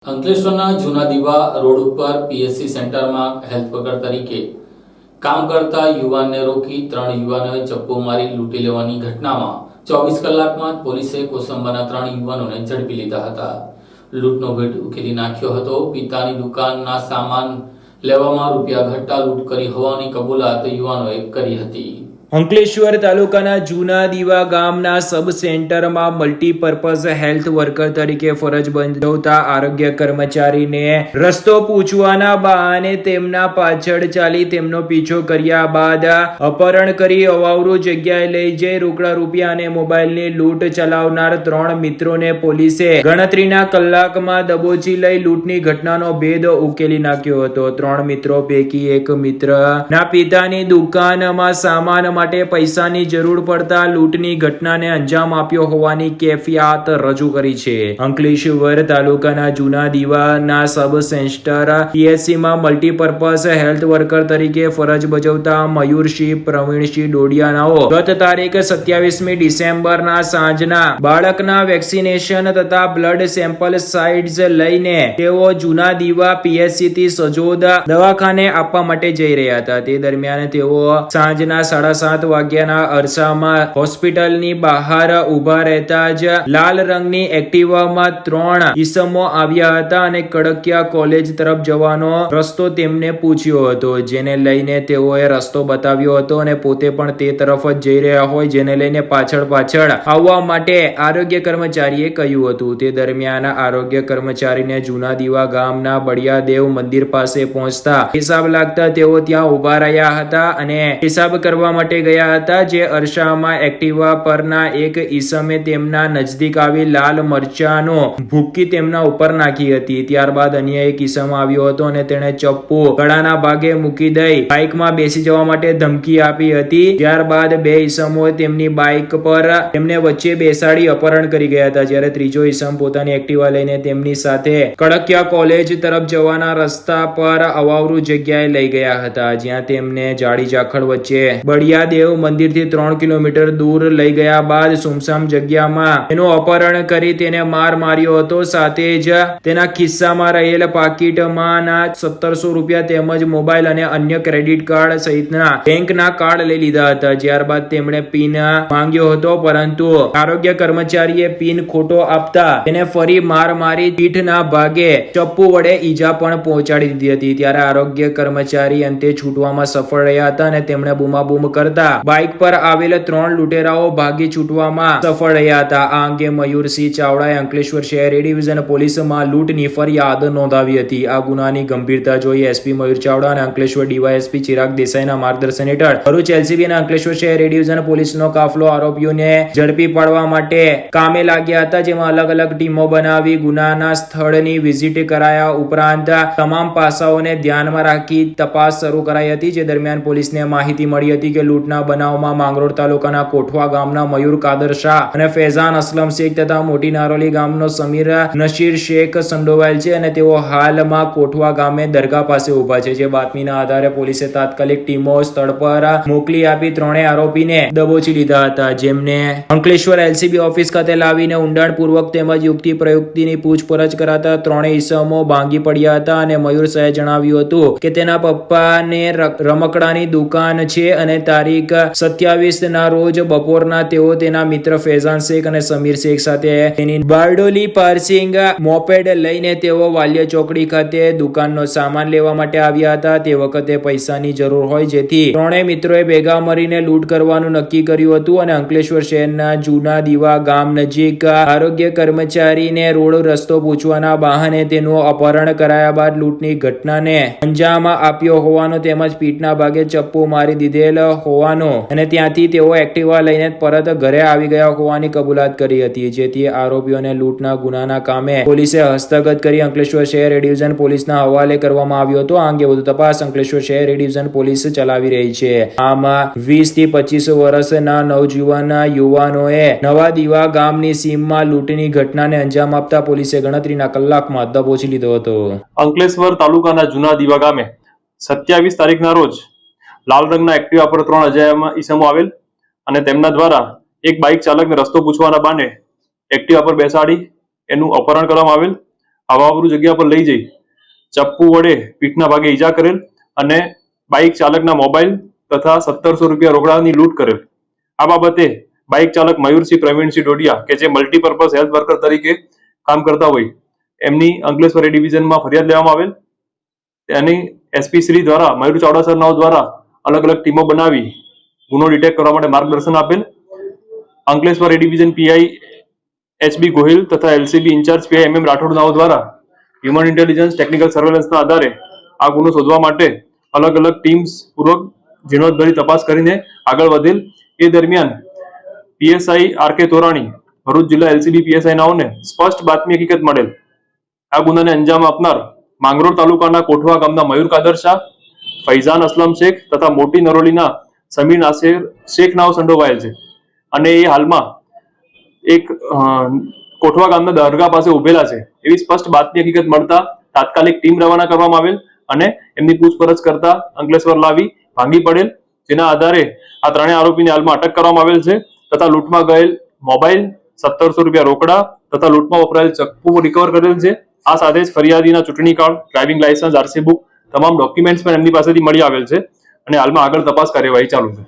અંકલેશ્વરના જૂના દીવા રોડ ઉપર પીએસસી સેન્ટરમાં હેલ્થ વર્કર તરીકે કામ કરતા યુવાનને રોકી ત્રણ યુવાનોએ ચપ્પો મારી લૂંટી લેવાની ઘટનામાં ચોવીસ કલાકમાં પોલીસે કોસંબાના ત્રણ યુવાનોને ઝડપી લીધા હતા. લૂંટનો ભેટ ઉકેલી નાખ્યો હતો. પિતાની દુકાનના સામાન લેવામાં રૂપિયા ઘટ્ટા લૂંટ કરી હોવાની કબૂલાત યુવાનોએ કરી હતી. અંકલેશ્વર તાલુકાના જૂના દીવા ગામના સબ સેન્ટરમાં મલ્ટીપર્પઝ હેલ્થ વર્કર તરીકે ફરજ બજાવતા આરોગ્ય કર્મચારીને રસ્તો પૂછવાના બહાને તેમના પાછળ ચાલી તેમનો પીછો કર્યા બાદ અપહરણ કરી અવાવરૂ જગ્યાએ લઈ જઈ રોકડા રૂપિયા અને મોબાઈલની લૂંટ ચલાવનાર ત્રણ મિત્રોને પોલીસે ગણતરીના કલાકમાં દબોચી લઈ લૂંટની ઘટનાનો ભેદ ઉકેલી નાખ્યો હતો. ત્રણ મિત્રો પૈકી એક મિત્ર ના પિતાની દુકાનમાં સામાન માટે પૈસાની જરૂર પડતા લૂંટની ઘટનાને અંજામ આપ્યો હોવાની કેફિયાત રજૂ કરી છે. અંકલેશ્વર તાલુકાના જૂના દીવાના sub centre PSC multipurpose health worker તરીકે ફરજ બજાવતા મયુરસિંહ પ્રવીણસિંહ ડોડિયાનાઓ ગત તારીખ સત્યાવીસમી ડિસેમ્બરના સાંજના બાળકના વેક્સિનેશન તથા બ્લડ સેમ્પલ સાઇડ્સ લઈને તેઓ જૂના દીવા પીએચસી થી સજોદ દવાખાને આપવા માટે જઈ રહ્યા હતા. તે દરમિયાન તેઓ સાંજના સાડા સાત વાગ્યાના અરસામાં હોસ્પિટલની બહાર ઊભા રહેતા જ લાલ રંગની એક્ટિવામાં ત્રણ ઈસમો આવ્યા હતા અને કડકિયા કોલેજ તરફ જવાનો રસ્તો તેમને પૂછ્યો હતો, જેને લઈને તેઓએ રસ્તો બતાવ્યો હતો અને પોતે પણ તે તરફ જ જઈ રહ્યા હોય, જેને લઈને પાછળ પાછળ આવવા માટે આરોગ્ય કર્મચારીએ કહ્યું હતું. તે દરમિયાન આરોગ્ય કર્મચારીને જૂના દીવા ગામના બળિયાદેવ મંદિર પાસે પહોંચતા હિસાબ લાગતા તેઓ ત્યાં ઊભા રહ્યા હતા અને હિસાબ કરવા માટે ગયા હતા જે અરસામાં એક્ટિવા પરના એક ઈસમે તેમના નજદીક આવી લાલ મરચાનો ભૂકી તેમના ઉપર નાખી હતી. ત્યારબાદ અન્ય એક ઈસમ આવ્યો હતો અને તેણે ચપ્પુ ગળાના ભાગે મૂકી દઈ બાઇકમાં બેસી જવા માટે ધમકી આપી હતી. ત્યારબાદ બે ઈસમો તેમની બાઇક પર તેમને વચ્ચે બેસાડી અપહરણ કરી ગયા હતા. જ્યારે ત્રીજો ઈસમ પોતાની એક્ટિવા લઈને તેમની સાથે કડકિયા કોલેજ તરફ જવાના રસ્તા પર અવાવરૂ જગ્યાએ લઈ ગયા હતા, જ્યાં તેમને જાડી ઝાખડ વચ્ચે બળિયાદેવ મંદિરથી ત્રણ કિલોમીટર દૂર લઈ ગયા બાદ સુમસામ જગ્યામાં એનું અપહરણ કરી તેને માર માર્યો હતો. સાથે જ તેના ખિસ્સામાં રહેલ પાકીટમાં સત્તરસો રૂપિયા તેમજ મોબાઈલ અને અન્ય ક્રેડિટ કાર્ડ સહિતના બેંકના કાર્ડ લઈ લીધા હતા. ત્યારબાદ તેમણે પિન માંગ્યો હતો, પરંતુ આરોગ્ય કર્મચારીએ પિન ખોટો આપતા તેને ફરી માર મારી પીઠના ભાગે ચપ્પુ વડે ઈજા પણ પહોંચાડી દીધી હતી. ત્યારે આરોગ્ય કર્મચારી અંતે છૂટવામાં સફળ રહ્યા હતા અને તેમણે બૂમાબૂમ કરતા બાઇક પર આવેલા ત્રણ લૂંટેરાઓ ભાગી છૂટવામાં સફળ રહ્યા હતા. આ અંગે મયુરસિંહ ચાવડાએ અંકલેશ્વર શહેર એ ડિવિઝન પોલીસમાં લૂંટની ફરિયાદ નોંધાવી હતી. આ ગુનાની ગંભીરતા જોઈ એસપી મયુર ચાવડા અને અંકલેશ્વર ડીવાયએસપી ચિરાગ દેસાઈના માર્ગદર્શન હેઠળ ભરૂચ એલસીબી અને અંકલેશ્વર શહેર એ ડિવિઝન પોલીસનો કાફલો આરોપીઓને ઝડપી પાડવા માટે કામે લાગ્યા હતા, જેમાં અલગ અલગ ટીમો બનાવી ગુનાના સ્થળની વિઝિટ કરાયા ઉપરાંત તમામ પાસાઓને ધ્યાનમાં રાખી તપાસ શરૂ કરાઈ હતી, જે દરમિયાન પોલીસને માહિતી મળી હતી કે લૂંટના બનાવમાં માંગરોળ તાલુકાના કોઠવા ગામના મયુર કાદર શાહ અને ફેઝાન અસલમ શેખ તથા મોટી નારોલી ગામનો સમીર નશીર શેખ સંડોવાયેલ છે અને તેઓ હાલમાં કોઠવા ગામે દરગાહ પાસે ઊભા છે. જે બાતમીના આધારે પોલીસે તાત્કાલિક ટીમો સ્થળ પર મોકલી આપી ત્રણેય આરોપીને દબોચી લીધા હતા. જેમને અંકલેશ્વર એલસીબી ઓફિસ ખાતે લાવીને ઊંડાણપૂર્વક તેમજ યુક્તિ પ્રયુક્તિની પૂછપરછ કરાતા ત્રણેય ઈસમો ભાંગી પડ્યા હતા અને મયુર શાહે જણાવ્યું હતું કે તેના પપ્પાને રમકડાની દુકાન છે અને તારીખ સત્યાવીસ ના રોજ બપોરના તેઓ તેના મિત્ર ફેઝાન શેખ અને સમીર શેખ સાથે તેની બારડોલી પાર્સિંગ મોપેડ લઈને તેઓ વાલ્ય ચોકડી ખાતે દુકાનનો સામાન લેવા માટે આવ્યા હતા. તે વખતે પૈસાની જરૂર હોય જેથી ત્રણેય મિત્રોએ ભેગા મળીને લૂંટ કરવાનું નક્કી કર્યું હતું અને અંકલેશ્વર શહેરના જૂના દીવા ગામ નજીક આરોગ્ય કર્મચારીને રોડ રસ્તો પૂછવાના બહાને તેનું અપહરણ કરાયા બાદ લૂંટની ઘટનાને અંજામ આપ્યો હોવાનો તેમજ પીઠના ભાગે ચપ્પુ મારી દીધેલ હોવાનો અને ત્યાંથી તેઓ એક્ટિવા લઈને પરત ઘરે આવી ગયા હોવાની કબૂલાત કરી હતી, જેથી આરોપીઓને લૂંટના ગુનાના કામે પોલીસે હસ્તગત કરી અંકલેશ્વર શહેર ડિવિઝન પોલીસના હવાલે કરવામાં આવ્યો હતો. આ અંગે વધુ તપાસ અંકલેશ્વર શહેર ડિવિઝન પોલીસ ચલાવી રહી છે. આમાં વીસથી પચીસ વર્ષના નવજુવાન યુવાનોએ નવા દીવા ગામની સીમમાં લૂંટની ઘટનાને અંજામ આપતા પોલીસે ગણતરીના કલાકમાં દબોચી લીધો હતો. અંકલેશ્વર તાલુકાના જૂના દીવા ગામે સત્યાવીસ તારીખના રોજ લાલ રંગના એક્ટિવા પર ત્રણ અજાયમાં ઈસમો આવેલ અને તેમના દ્વારા એક બાઇક ચાલકને રસ્તો પૂછવાના બાને એક્ટિવા પર બેસાડી એનું અપહરણ કરવામાં આવેલ. હવાવરું જગ્યા પર લઈ જઈ ચપ્પુ વડે પીઠના ભાગે ઈજા કરેલ અને બાઇક ચાલકના મોબાઈલ તથા સત્તરસો રૂપિયા રોકડાની લૂંટ કરેલ. આ બાબતે બાઇક ચાલક મયુરસિંહ પ્રવીણસિંહ ડોડિયા કે જે મલ્ટીપર્પઝ હેલ્થ વર્કર તરીકે કામ કરતા હોય, એમની અંકલેશ્વરી ડિવિઝનમાં ફરિયાદ લેવામાં આવેલ. તેની એસપી શ્રી દ્વારા મયુર ચાવડા નાવ દ્વારા અલગ અલગ ટીમો બનાવી ગુનો ડિટેક્ટ કરવા માટે માર્ગદર્શન આપેલ. Ankleshwar A division PI HB Gohil તથા LCB incharge PI M M Rathod નાઓ દ્વારા હ્યુમન ઇન્ટેલિજન્સ ટેકનિકલ સર્વેલન્સના આધારે આ ગુનો શોધવા માટે અલગ અલગ ટીમ્સ પૂર્વક ઝીણવટભરી તપાસ કરીને આગળ વધેલ. એ દરમિયાન પીએસઆઈ આર કે તોરાણી ભરૂચ જિલ્લા એલસીબી પીએસઆઈ નાઓને સ્પષ્ટ બાતમી હકીકત મળેલ. આ ગુનાને અંજામ આપનાર માંગરોળ તાલુકાના કોઠવા ગામના મયુર કાદર શાહ ફૈઝાન અસલમ શેખ તથા મોટી નરોલીના સમીર નાસેર શેખ નાવ સંડોવાયેલ છે. અને એ હાલમાં એક કોઠવા ગામના દરગાહ પાસે ઉભેલા છે. એવી સ્પષ્ટ બાતની હકીકત મળતા તાત્કાલિક ટીમ રવાના કરવામાં આવેલ અને એમની પૂછપરછ કરતા અંકલેશ્વર લાવી ભાંગી પડેલ, જેના આધારે આ ત્રણેય આરોપીને હાલમાં અટક કરવામાં આવેલ છે તથા લૂંટમાં ગયેલ મોબાઈલ સત્તરસો રૂપિયા રોકડા તથા લૂંટમાં વપરાયેલ ચપ્પુ રિકવર કરેલ છે. આ સાથે જ ફરિયાદીના ચૂંટણી card driving licence RC book તમામ ડોક્યુમેન્ટ્સ પણ એમની પાસેથી મળી આવેલ છે અને હાલમાં આગળ તપાસ કાર્યવાહી ચાલુ છે.